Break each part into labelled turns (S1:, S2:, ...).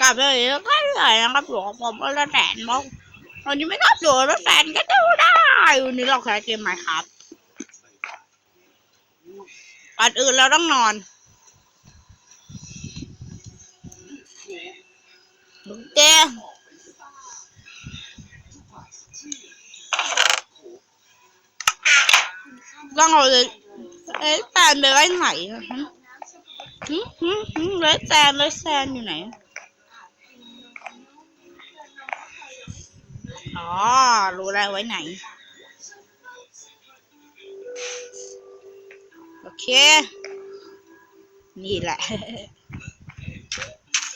S1: กลับเลยแล้วก็เหนื่อยนะครับอยู่กับผมแล้วแสนบอกตอนนี้ไม่รับอยู่แล้วแสนก็ดูได้วันนี้เราแค่เกมไหมครับก่อนอื่นเราต้องนอนโอเคต้องเอาเลยเอ๊ะแซนไปไว้ไหนอะฮะหืมหืมหืมเลยแซนเลยแซนอยู่ไหน อ๋อ รู้แล้วไว้ไหน โอเค นี่แหละ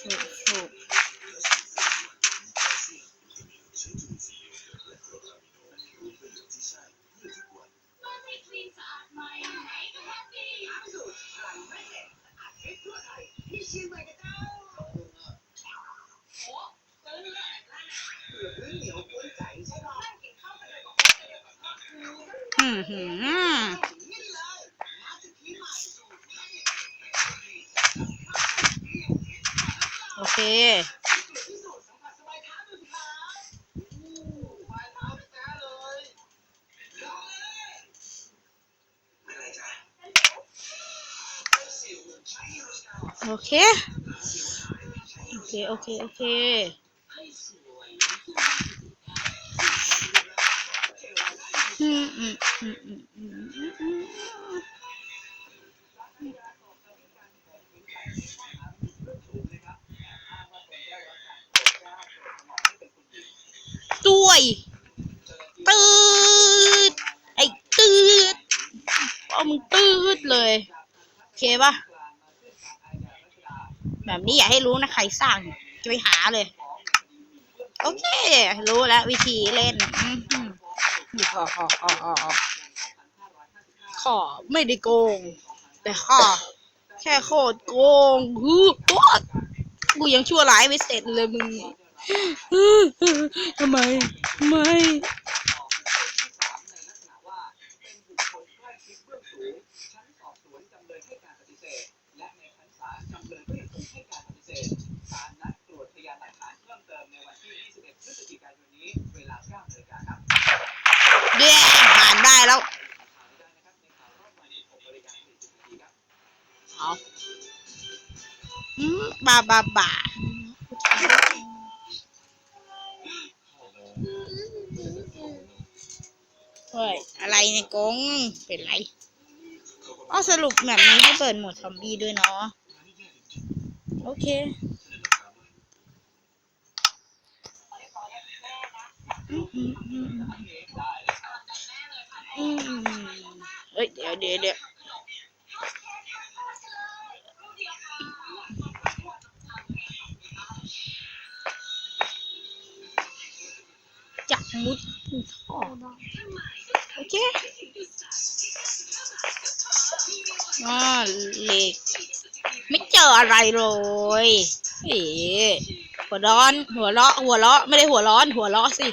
S1: ฟูฟูอืมหืม โอเค โอเค โอเค โอเคอืมอืมอืมอืมอืม ด้วยตืดไอ้ตืดเอามึงตืดเลยโอเคปะแบบนี้อย่าให้รู้นะใครสร้างเนี่ยจะไปหาเลย โอเค รู้แล้ว วิธีเล่นอืมอืมขอขอขอขอขออไม่ได้โกง แต่ข้อแค่โคตรโกงฮู้โคตรกูยังชั่วร้ายไม่เสร็จเลยมึง ทำไมทำไมเย้ผ่านได้แล้วเอาอืมบาบาบา เฮ้ยอะไรเนี่ยกงเป็นไรอ๋อสรุปแบบนี้ให้เปิดโหมดซอมบี้ด้วยเนาะโอเคอืมอืมอืมอืมเฮ้ยเดี๋ยวเดี๋ยวเดี๋ยวจับมุดท่อ โอเคอ่าเหล็ก ไม่เจออะไรเลยเอ๋หัวร้อน หัวเราะ หัวเราะ ไม่ได้หัวร้อน หัวเราะสิ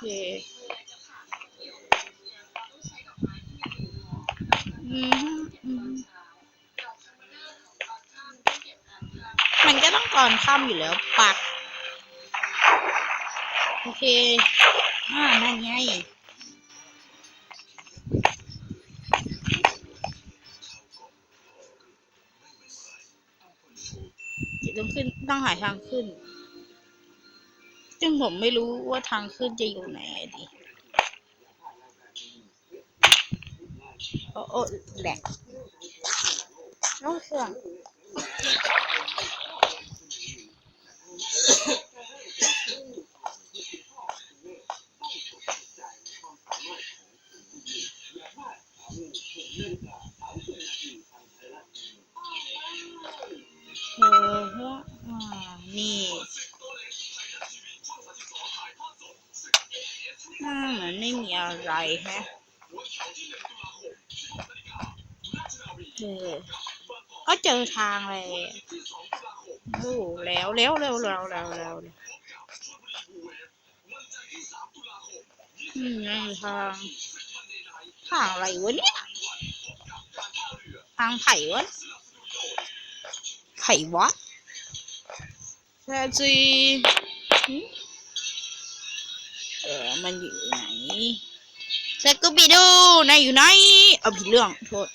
S1: คอืม ตอนค่ำอยู่แล้วปัก โอเคอ่านั่นไงเดี๋ยวต้องขึ้นต้องหาทางขึ้น ซึ่งผมไม่รู้ว่าทางขึ้นจะอยู่ไหนดิโอ้โอ้แหลกน้องเครื่องเออฮะอ่านี่น่าเหมือนไม่มี อะไรแฮะเออก็เจอทางเลยโอ้แล้วแล้วแล้วแล้วแล้วแล้วอืมทางทางอะไรวะเนี่ย ทางไผ่วะไผ่วะแท้จีหึเออมันอยู่ไหน สกูบิดูนายอยู่ไหน เอาผิดเรื่อง โทษ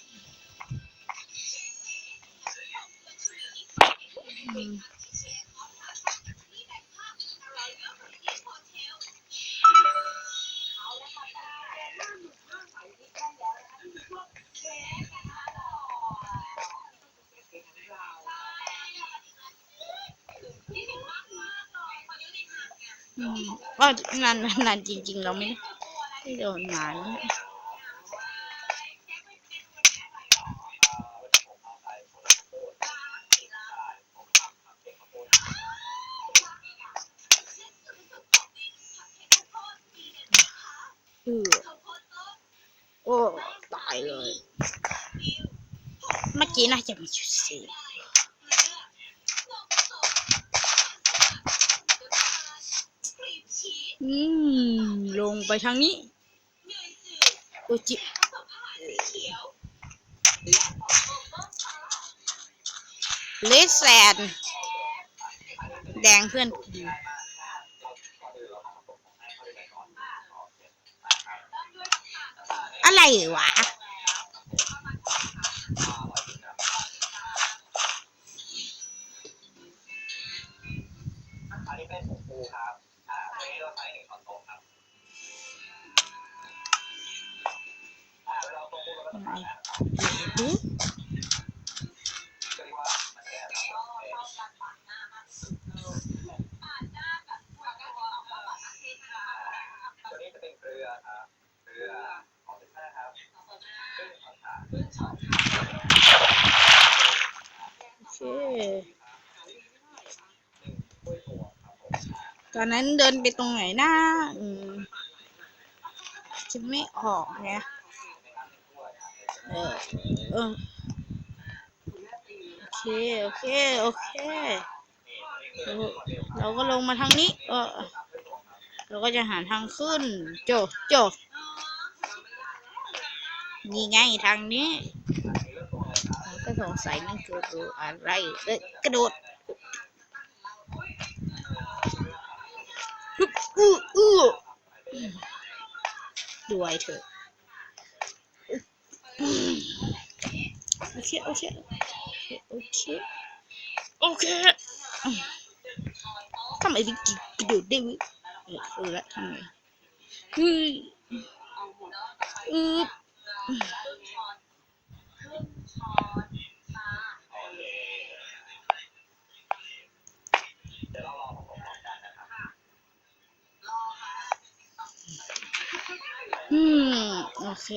S1: อืมว่านานนานจริง ๆ เราไม่ได้ไม่ โดนนานเออโอ้ตายเลย เมื่อกี้น่าจะมีชุดสีอืม ลงไปทางนี้ โอจิเลสแซนแดงเพื่อนอะไรวะ
S2: อันนี้เป็นของปูครับอ่าตัวนี้เราใช้หนึ่งช้อนโต๊ะครับ ยังไง
S1: ค
S2: ต
S1: อนนั้นเดินไปตรงไหนนะอืมจไม่ออกไง เออเออโอเค โอเค โอเค เราก็ลงมาทางนี้ เออ เราก็จะหาทางขึ้น โจ โจ นี่ไงทางนี้ ก็สงสัยมันคือตัวอะไรเอ้ยกระโดดฮึบอื้ออื้ด้วยเถอะ โอเค โอเค โอเค โอเคทำไมถึงกระโดดได้วะเออเออละทำไงเฮ้ยอืบอืม โอเค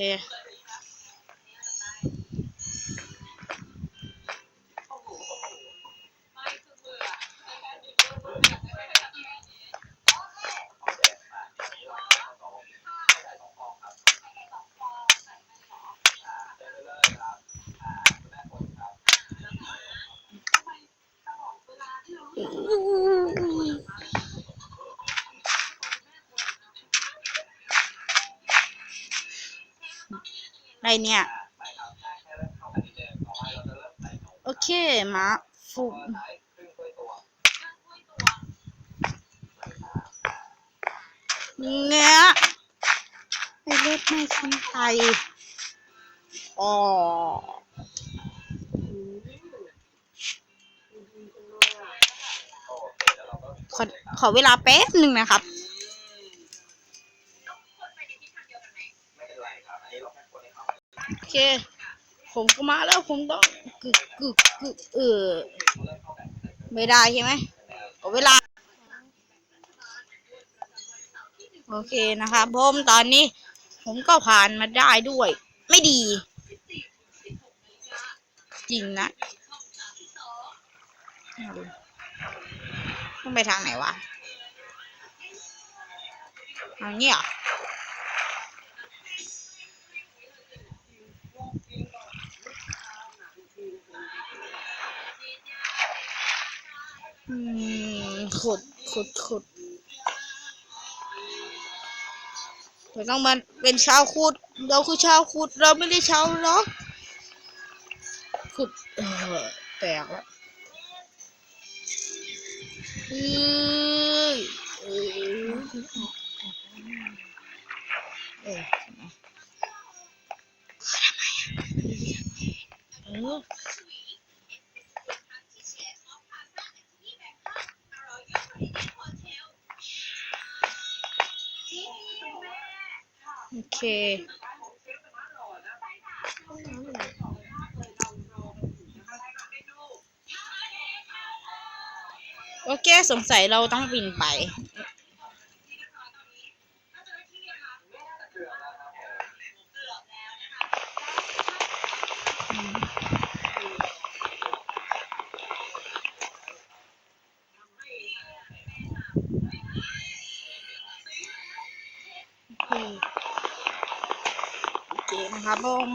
S1: อะไรเนี่ย โอเคมาฟุบเงี้ยไอเล็บไม่คันไทยอ๋อขอขอเวลาแป๊บหนึ่งนะครับ โอเค ผมก็มาแล้วผมต้องกึกกึกกึกเออไม่ได้ใช่ไหมเอาเวลา โอเคนะครับผมตอนนี้ ผมก็ผ่านมาได้ด้วย ไม่ดี จริงนะต้องไปทางไหนวะทางนี้เหร ขุดขุดขุดเราต้องมาเป็นชาวขุด เราคือชาวขุด เราไม่ได้ชาวล็อกขุดเออแตกแล้วเอ้ยเอ้ยเอ้ยเออโอ เคโอเค สงสัยเราต้องบินไป เคนะครับผม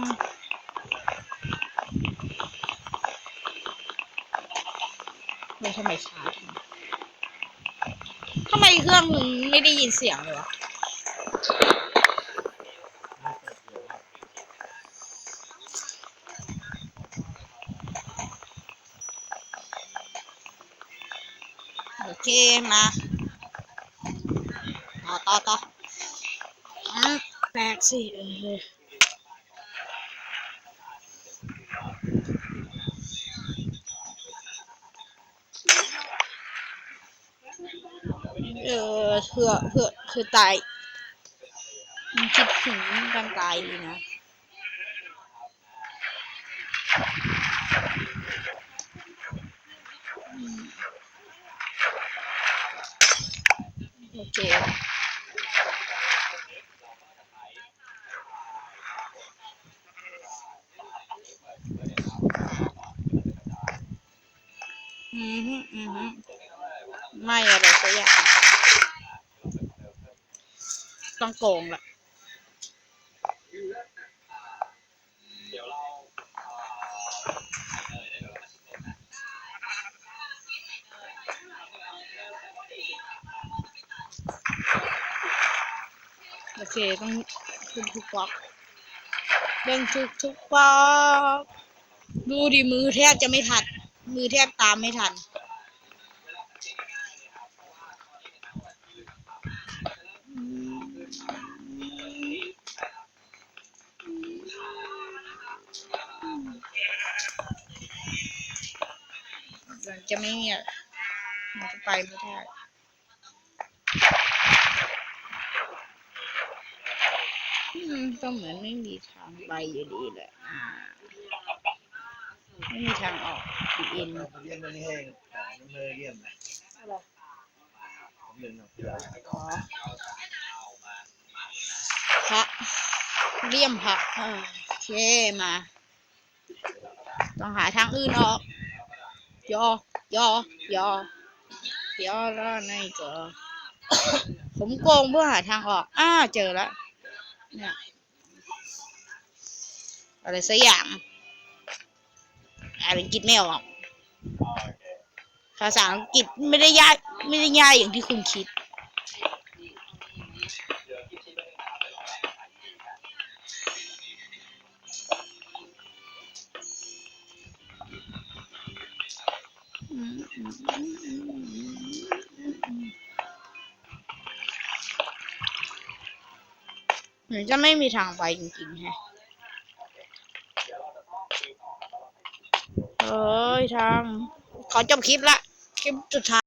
S1: ไม่ทำไมช้าทำไมเครื่องมึงไม่ได้ยินเสียงเลยวะโอเคมาต่อต่อต่ออะแปลกสิเออ เออเพื่อเพื่อคือตายมันคิดถึงการตายเลยนะโอเคอืมฮึอืมฮึไม่อะไรสักอย่าง ต้องโกงละ
S2: เดี๋ยวเรา
S1: โอเค ต้องขึ้นทุกบล็อกเดินทุกทุกบล็อกดูดิมือแทบจะไม่ทัน มือแทบตามไม่ทัน จะไม่มีอะมันจะไปไม่ได้ก็เหมือนไม่มีทางไปอยู่ดีแหละไม่มีทางออกดีเอ็น
S3: เยี่ยมไม่แห้งน้ำเลยเยี่ยมนะผมเป็นเพื่อน
S1: อ๋อพระเลี่ยมพระโอเคมา ต้องหาทางอื่นออกยอย อ ยอ ยอแล้วในเกอผมโกงเพื่อหาทางออก อ้า เจอแล้วเนี่ยอะไรสักอย่างอ่านอังกฤษไม่ออกภาษาอังกฤษไม่ได้ยากไม่ได้ยากอย่างที่คุณคิด หมือนจะไม่มีทางไปจริงๆแฮะเอ้ยทาง ขอจบคลิปละ คลิปสุดท้าย